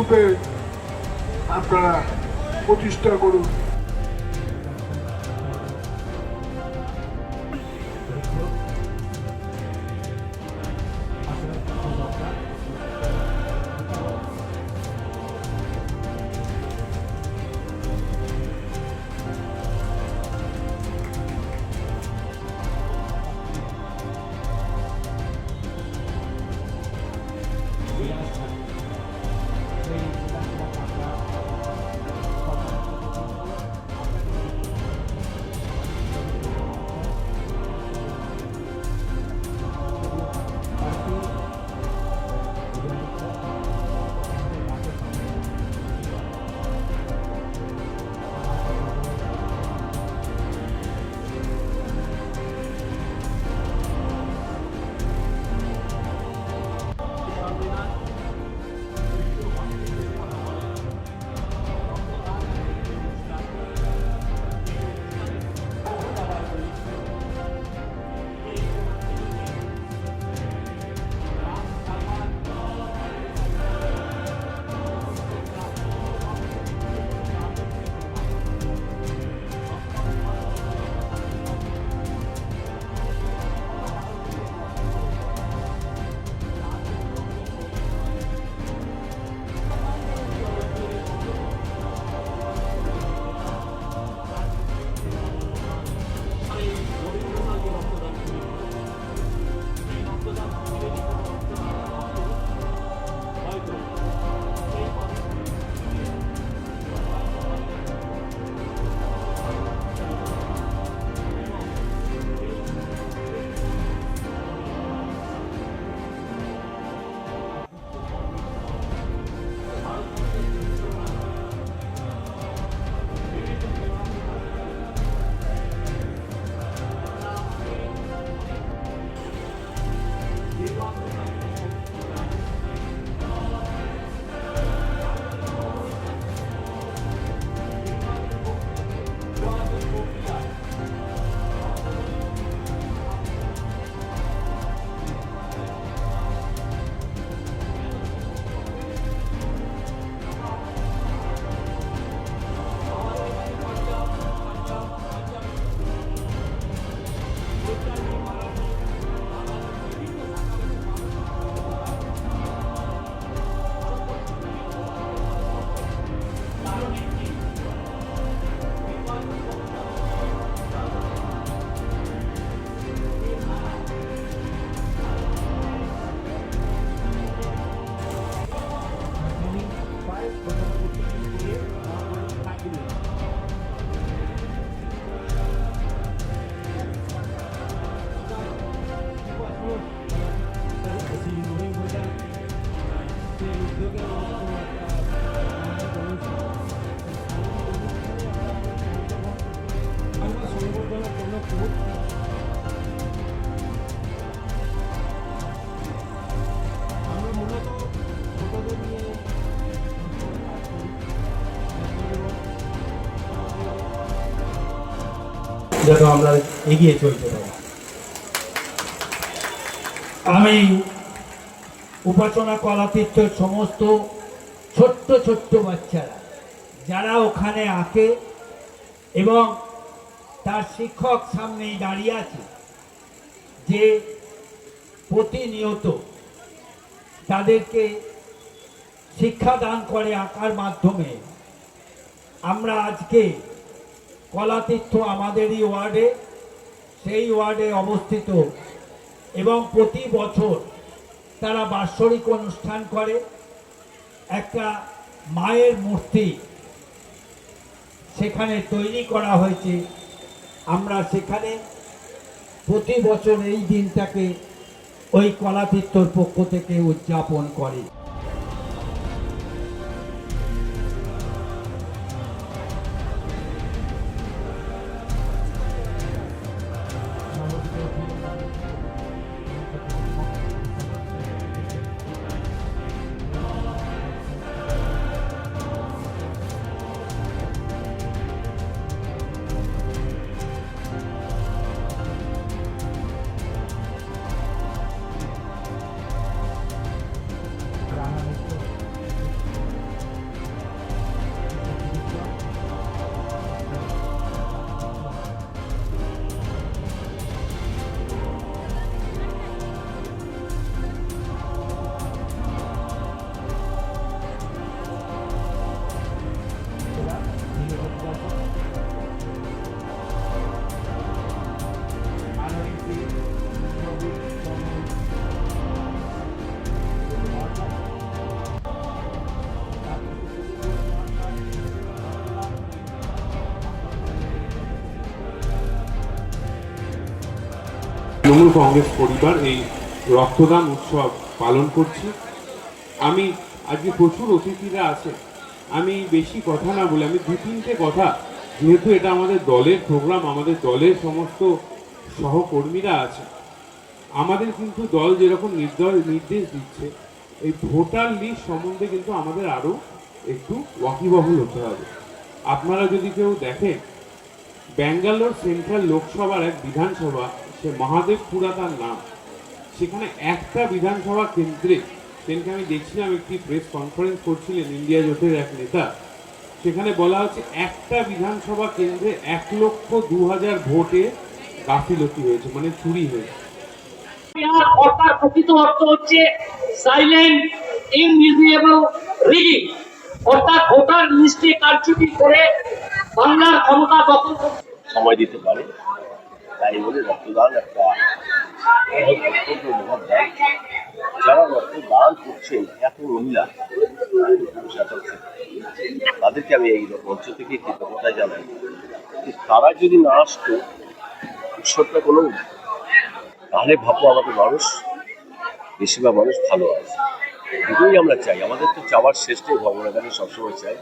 নতুন রূপে আপনারা প্রতিষ্ঠা করুন। যেন আমরা এগিয়ে চলতে পারি। আমি উপাসনা কলাতীর্থের সমস্ত ছোট্ট ছোট্ট বাচ্চারা, যারা ওখানে আঁকে এবং তার শিক্ষক সামনেই দাঁড়িয়ে আছে, যে প্রতিনিয়ত তাদেরকে শিক্ষাদান করে আঁকার মাধ্যমে আমরা আজকে কলাতীর্থ আমাদেরই ওয়ার্ডে, সেই ওয়ার্ডে অবস্থিত। এবং প্রতি বছর তারা বাৎসরিক অনুষ্ঠান করে। একটা মায়ের মূর্তি সেখানে তৈরি করা হয়েছে। আমরা সেখানে প্রতি বছর এই দিনটাকে ওই কলাতীর্থর পক্ষ থেকে উদযাপন করে। কংগ্রেস পরিবার এই রক্তদান উৎসব পালন করছি। আমি আজকে প্রচুর অতিথিরা আছে আমি বেশি কথা না বলে, আমি দু তিনটে কথা, যেহেতু এটা আমাদের দলের প্রোগ্রাম, আমাদের দলের সমস্ত সহকর্মীরা আছে আমাদের কিন্তু দল যেরকম নির্দল নির্দেশ দিচ্ছে, এই ভোটার লিস্ট সম্বন্ধে কিন্তু আমাদের আরও একটু ওয়াকিবহুল হতে হবে। আপনারা যদি কেউ দেখেন, ব্যাঙ্গালোর সেন্ট্রাল লোকসভার এক বিধানসভা সে মহাদেবপুরা তার নাম সেখানে একটা বিধানসভা কেন্দ্রে সেদিনকে আমি দেখছিলাম একটি প্রেস কনফারেন্স করছিলেন ইন্ডিয়া জোটের এক নেতা সেখানে বলা হচ্ছে একটা বিধানসভা কেন্দ্রে এক লক্ষ দু হাজার ভোটে গাফিলতি হয়েছে মানে চুরি হয়েছে। অর্থাৎ প্রকৃত অর্থ হচ্ছে সাইলেন্ট ইনভিজিবল রিগিং অর্থাৎ ভোটার লিস্টে কারচুপি করে বাংলার ক্ষমতা দখল সময় দিতে পারে। তাই বলে রক্তদান একটা কর্তব্য মহৎ দান যারা রক্তদান করছেন এত মহিলা তাদেরকে আমি এই মঞ্চ থেকে কৃতজ্ঞতা জানাই তারা যদি না আসতো ঈশ্বরটা কোনো তাহলে ভাববো আমাদের মানুষ বেশিরভাগ মানুষ ভালো আছে এগুলোই আমরা চাই আমাদের তো চাওয়ার শেষটাই ভগবানের কাছে সবসময় চাই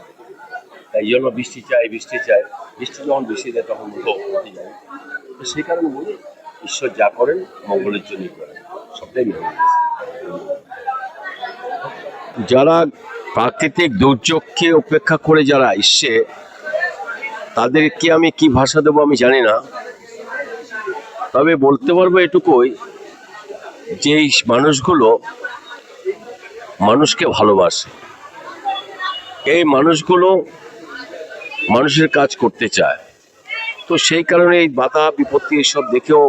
তাই জন্য বৃষ্টি চাই বৃষ্টি চাই বৃষ্টি যখন বেশি দেয় তখন মুখে যায় তো সেই কারণে বলি, ঈশ্বর যা করেন মঙ্গলের জন্যই করেন, সবটাই যারা প্রাকৃতিক দুর্যোগকে উপেক্ষা করে যারা এসছে, তাদেরকে আমি কি ভাষা দেবো আমি জানি না। তবে বলতে পারব এটুকুই যে এই মানুষগুলো মানুষকে ভালোবাসে। এই মানুষগুলো মানুষের কাজ করতে চায়। তো সেই কারণে এই বাধা, বিপত্তি এসব দেখেও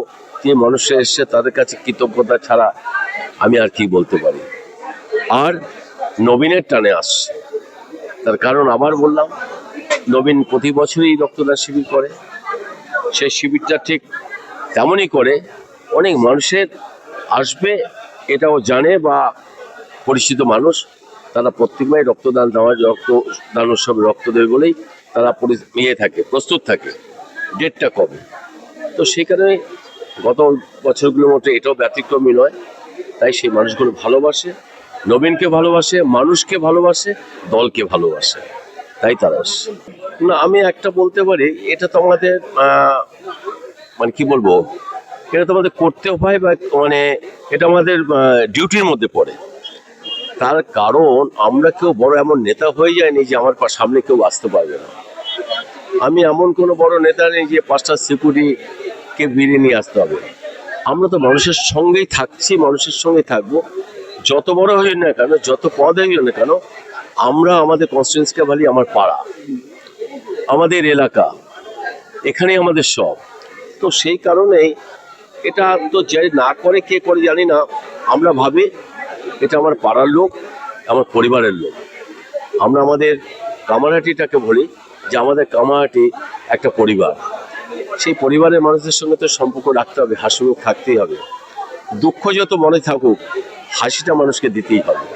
যে মানুষের এসছে, তাদের কাছে কৃতজ্ঞতা ছাড়া আমি আর কি বলতে পারি। আর নবীনের টানে আসছে। তার কারণ আবার বললাম, নবীন প্রতি বছরই রক্তদান শিবির করে। সেই শিবিরটা ঠিক তেমনই করে। অনেক মানুষের আসবে, এটাও জানে বা পরিচিত মানুষ, তারা প্রত্যেকবার রক্তদান দেওয়ার রক্তদান উৎসবে রক্ত দেবে বলেই তারা ইয়ে থাকে, প্রস্তুত থাকে। ডেটটা কবে? তো সেখানে গত বছরগুলোর মতো এটাও ব্যতিক্রমী নয়। তাই সেই মানুষগুলো ভালোবাসে, নবীনকে ভালোবাসে, মানুষকে ভালোবাসে, দলকে ভালোবাসে। তাই তারা না, আমি একটা বলতে পারি, এটা তো আমাদের মানে কি বলব, এটা তো আমাদের করতেও হয় বা মানে এটা আমাদের ডিউটির মধ্যে পড়ে। তার কারণ আমরা কেউ বড় এমন নেতা হয়ে যায়নি যে আমার সামনে কেউ আসতে পারবে না। আমি এমন কোনো বড় নেতা নেই যে পাঁচটা সিকিউরিটিকে বেরিয়ে নিয়ে আসতে হবে। আমরা তো মানুষের সঙ্গেই থাকছি, মানুষের সঙ্গে থাকব। যত বড় হয়ে না কেন, যত পদ হয়ে না কেন, আমরা আমাদের কনস্টিটুয়েন্সকে বলি আমার পাড়া, আমাদের এলাকা, এখানেই আমাদের সব। তো সেই কারণেই এটা তো যে না করে কে করে জানি না, আমরা ভাবি এটা আমার পাড়ার লোক, আমার পরিবারের লোক। আমরা আমাদের কামারহাটিটাকে বলি যে আমাদের কামারহাটি একটা পরিবার। সেই পরিবারের মানুষদের সঙ্গে তো সম্পর্ক রাখতে হবে হাসি মুখ থাকতেই হবে। দুঃখ যত মনে থাকুক, হাসিটা মানুষকে দিতেই হবে।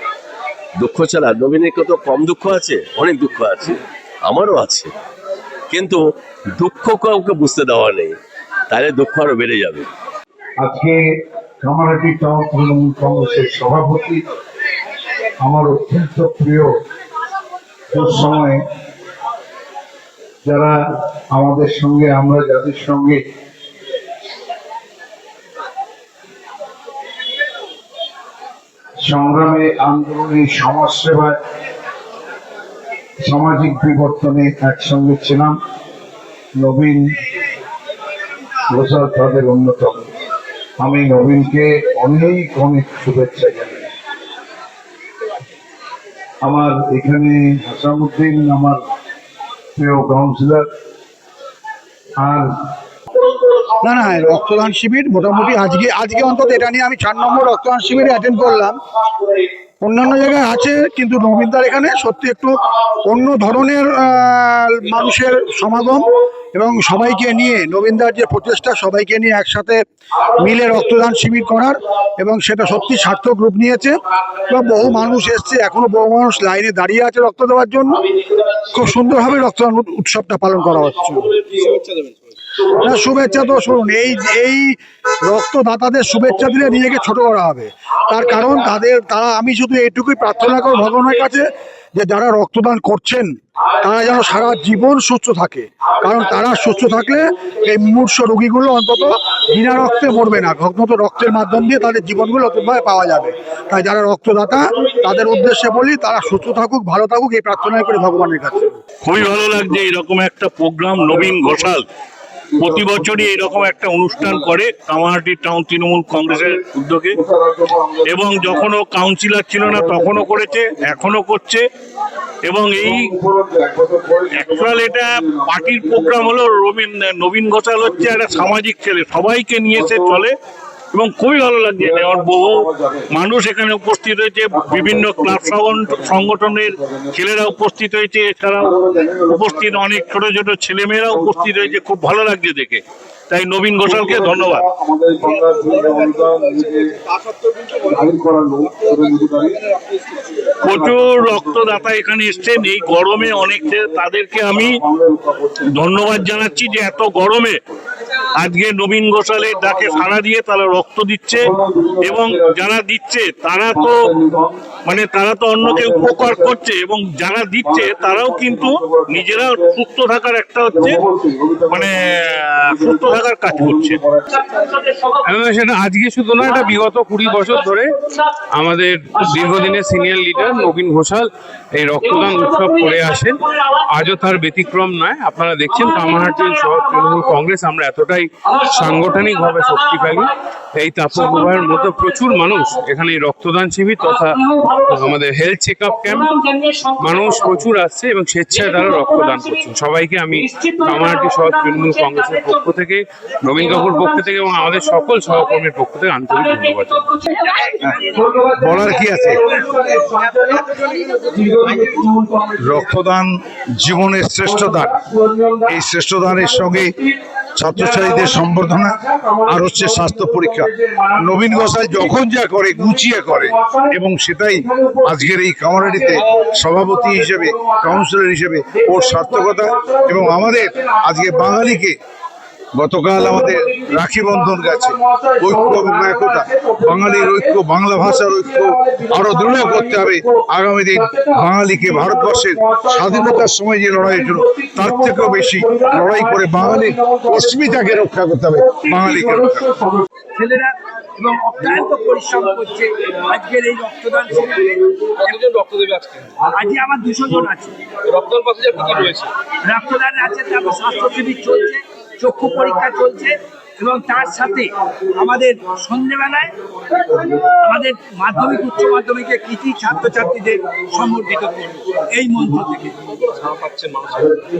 দুঃখ ছাড়া নবীনের কত কম দুঃখ আছে? অনেক দুঃখ আছে, আমারও আছে। কিন্তু দুঃখ কাউকে বুঝতে দেওয়া নেই, তাহলে দুঃখ আরও বেড়ে যাবে। আজকে কামারহাটি টাউন তৃণমূল কংগ্রেসের সভাপতি। আমার অত্যন্ত প্রিয় সময় যারা আমাদের সঙ্গে, আমরা যাদের সঙ্গে সংগ্রামে আন্দোলনে সমাজসেবায় সামাজিক বিবর্তনে একসঙ্গে ছিলাম, নবীন প্রসাদ তাদের অন্যতম। আমি নবীনকে অনেক অনেক শুভেচ্ছা জানাই। আমার এখানে হাসামুদ্দিন আমার প্রিয় কাউন্সিলর, আর না না, রক্তদান শিবির মোটামুটি আজকে আজকে অন্তত এটা নিয়ে আমি চার নম্বর রক্তদান শিবিরে অ্যাটেন্ড করলাম। অন্যান্য জায়গায় আছে, কিন্তু নবীনদার এখানে সত্যি একটু অন্য ধরনের মানুষের সমাগম এবং সবাইকে নিয়ে, নবীনদার যে প্রচেষ্টা, সবাইকে নিয়ে একসাথে মিলে রক্তদান শিবির করার এবং সেটা সত্যি সার্থক রূপ নিয়েছে। এবং বহু মানুষ এসছে, এখনও বহু মানুষ লাইনে দাঁড়িয়ে আছে রক্ত দেওয়ার জন্য। খুব সুন্দরভাবে রক্তদান উৎসবটা পালন করা হচ্ছে। না, শুভেচ্ছা তো শুনুন, এই এই রক্তদাতাদের শুভেচ্ছা দিলে নিজেকে ছোট করা হবে। তার কারণ তাদের, তারা, আমি শুধু এইটুকুই প্রার্থনা করব ভগবানের কাছে, যে যারা রক্তদান করছেন, তারা যেন সারা জীবন সুস্থ থাকে। কারণ তারা সুস্থ থাকলে এই মুমূর্ষ রোগীগুলো অন্তত বিনা রক্তে মরবে না। ভগ্নত রক্তের মাধ্যম দিয়ে তাদের জীবনগুলো নতুনভাবে পাওয়া যাবে? তাই যারা রক্তদাতা, তাদের উদ্দেশ্যে বলি, তারা সুস্থ থাকুক, ভালো থাকুক, এই প্রার্থনা করে ভগবানের কাছে। খুবই ভালো লাগছে। এরকম একটা প্রোগ্রাম নবীন ঘোষাল প্রতি বছরই এরকম একটা অনুষ্ঠান করে কামারহাটি টাউন তৃণমূল কংগ্রেসের উদ্যোগে। এবং যখনও কাউন্সিলর ছিল না, তখনও করেছে, এখনও করছে। এবং এই অ্যাকচুয়াল এটা পার্টির প্রোগ্রাম হলো রবীন, নবীন ঘোষাল হচ্ছে একটা সামাজিক ছেলে, সবাইকে নিয়ে এসে চলে। এবং খুবই ভালো লাগছে। যেমন বহু মানুষ এখানে উপস্থিত হয়েছে বিভিন্ন ক্লাব সংগঠন- সংগঠনের ছেলেরা উপস্থিত হয়েছে এছাড়াও উপস্থিত অনেক ছোট ছোট ছেলেমেয়েরা উপস্থিত হয়েছে খুব ভালো লাগছে দেখে। তাই নবীন ঘোষালকে ধন্যবাদ। প্রচুর রক্তদাতা এখানে এসছেন। এই গরমে অনেক তাদেরকে আমি ধন্যবাদ জানাচ্ছি যে এত গরমে আজকে নবীন ঘোষালের ডাকে সাড়া দিয়ে তারা রক্ত দিচ্ছে এবং যারা দিচ্ছে, তারা তো মানে তারা তো অন্যকে উপকার করছে এবং যারা দিচ্ছে, তারাও কিন্তু নিজেরা সুস্থ থাকার একটা হচ্ছে মানে সুস্থ থাকার কাজ করছে। সেটা আজকে শুধু না এটা বিগত কুড়ি বছর ধরে আমাদের দীর্ঘদিনের সিনিয়র লিডার নবীন ঘোষাল এই রক্তদান উৎসব করে আসেন। আজও তার ব্যতিক্রম নয়, আপনারা দেখছেন কামারহাটি শহর তৃণমূল কংগ্রেস, আমরা এতটাই সাংগঠনিকভাবে শক্তিশালী এই তাপপ্রবাহের মধ্যে প্রচুর মানুষ এখানে রক্তদান শিবির তথা আমাদের হেলথ চেক আপ ক্যাম্প মানুষ প্রচুর আসছে এবং স্বেচ্ছায় তারা রক্তদান করছেন সবাইকে আমি কামারহাটি শহর তৃণমূল কংগ্রেসের পক্ষ থেকে নবীন কাকুর পক্ষ থেকে এবং আমাদের সকল সহকর্মীর পক্ষ থেকে আন্তরিক ধন্যবাদ। বলার কি আছে? রক্তদান জীবনের শ্রেষ্ঠ দান। এই শ্রেষ্ঠ দানের সঙ্গে ছাত্রছাত্রীদের সম্বর্ধনা আর হচ্ছে স্বাস্থ্য পরীক্ষা। নবীন গোসাই যখন যা করে, গুছিয়ে করে এবং সেটাই আজকের এই কামারাটিতে সভাপতি হিসেবে কাউন্সিলর হিসেবে ওর সার্থকতা এবং আমাদের আজকে বাঙালিকে গতকাল আমাদের রাখি বন্ধন গেছে। ঐক্য এবং একতা। বাঙালির ঐক্য বাংলা ভাষার ঐক্য আরও দৃঢ় করতে হবে। আগামী দিন বাঙালিকে ভারতবর্ষের স্বাধীনতার সময় যে লড়াই হয়েছিল তার থেকেও বেশি লড়াই করে বাঙালির অস্মিতাকে রক্ষা করতে হবে। বাঙালিকে রক্ষা ছেলেরা এবং অক্লান্ত পরিশ্রম করছে আজকের এই রক্তদান শিবিরে। কতজন রক্ত দেবে আজকে? আজকে আমার দুশো জন আছে। রক্তদান পাশে রয়েছে? রক্তদান আছে তারপর স্বাস্থ্য শিবির চলছে। চক্ষু পরীক্ষা চলছে এবং তার সাথে আমাদের সন্ধ্যেবেলায় আমাদের মাধ্যমিক উচ্চ মাধ্যমিকের কৃতি ছাত্রছাত্রীদের সম্বর্ধিত করব এই মঞ্চ থেকে।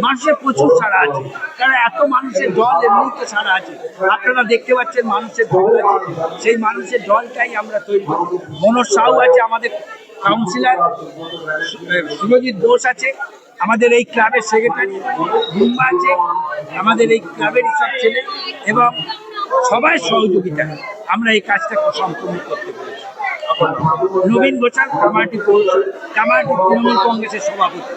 মানুষের প্রচুর সারা আছে। কারণ এত মানুষের জল এমনিতে সারা আছে। আপনারা দেখতে পাচ্ছেন মানুষের জল আছে। সেই মানুষের জলটাই আমরা তৈরি করি। মনোজ সাউ আছে আমাদের কাউন্সিলর সুরজিৎ বোস আছে। আমাদের এই ক্লাবের সেক্রেটারি বুম্বা আছে আমাদের এই ক্লাবের সব ছেলে এবং সবাই সহযোগিতা আমরা এই কাজটাকে সম্পূর্ণ করতে পেরেছি। নবীন গোচাল কামাটি পৌর কামাটি তৃণমূল কংগ্রেসের সভাপতি।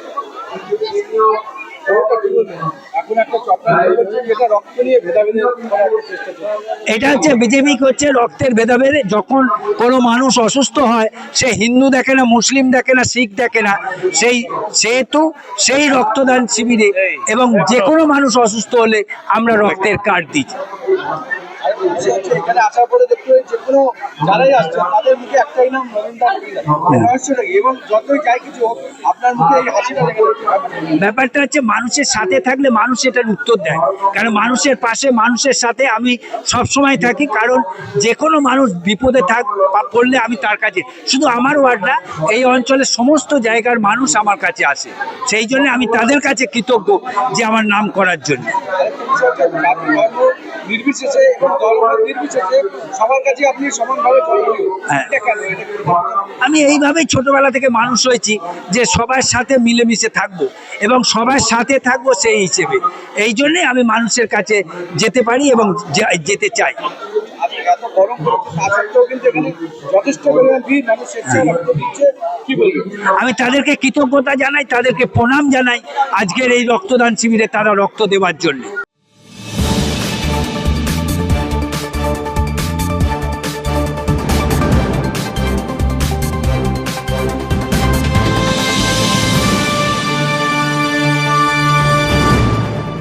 এটা হচ্ছে বিজেপি করছে রক্তের ভেদাভেদে। যখন কোনো মানুষ অসুস্থ হয় সে হিন্দু দেখে না মুসলিম দেখে না শিখ দেখে না সেই সেহেতু সেই রক্তদান শিবিরে এবং যে কোনো মানুষ অসুস্থ হলে আমরা রক্তের কার্ড দিই। এখানে আসার পরে দেখতে পাই যে কোনো যারাই আসছে তাদের মুখে একটাই নাম নবীন দা নবীন দা। এই রহস্যটা এবং যতই যাই কিছু হোক আপনার মুখে এই হাসিটা ব্যাপারটা হচ্ছে মানুষের সাথে থাকলে মানুষ এটার উত্তর দেয়। কারণ মানুষের পাশে মানুষের সাথে আমি সব সময় থাকি কারণ যে কোনো মানুষ বিপদে থাক বা পড়লে আমি তার কাছে। শুধু আমার ওয়ার্ড না এই অঞ্চলের সমস্ত জায়গার মানুষ আমার কাছে আসে। সেই জন্য আমি তাদের কাছে কৃতজ্ঞ যে আমার নাম করার জন্য। নির্বিশেষে আমি এইভাবেই ছোটবেলা থেকে মানুষ হয়েছি যে সবার সাথে মিলেমিশে থাকব এবং সবার সাথে থাকব সেই হিসেবে। এই জন্যে আমি মানুষের কাছে যেতে পারি এবং যেতে চাই। আমি তাদেরকে কৃতজ্ঞতা জানাই, তাদেরকে প্রণাম জানাই আজকের এই রক্তদান শিবিরে তারা রক্ত দেওয়ার জন্য।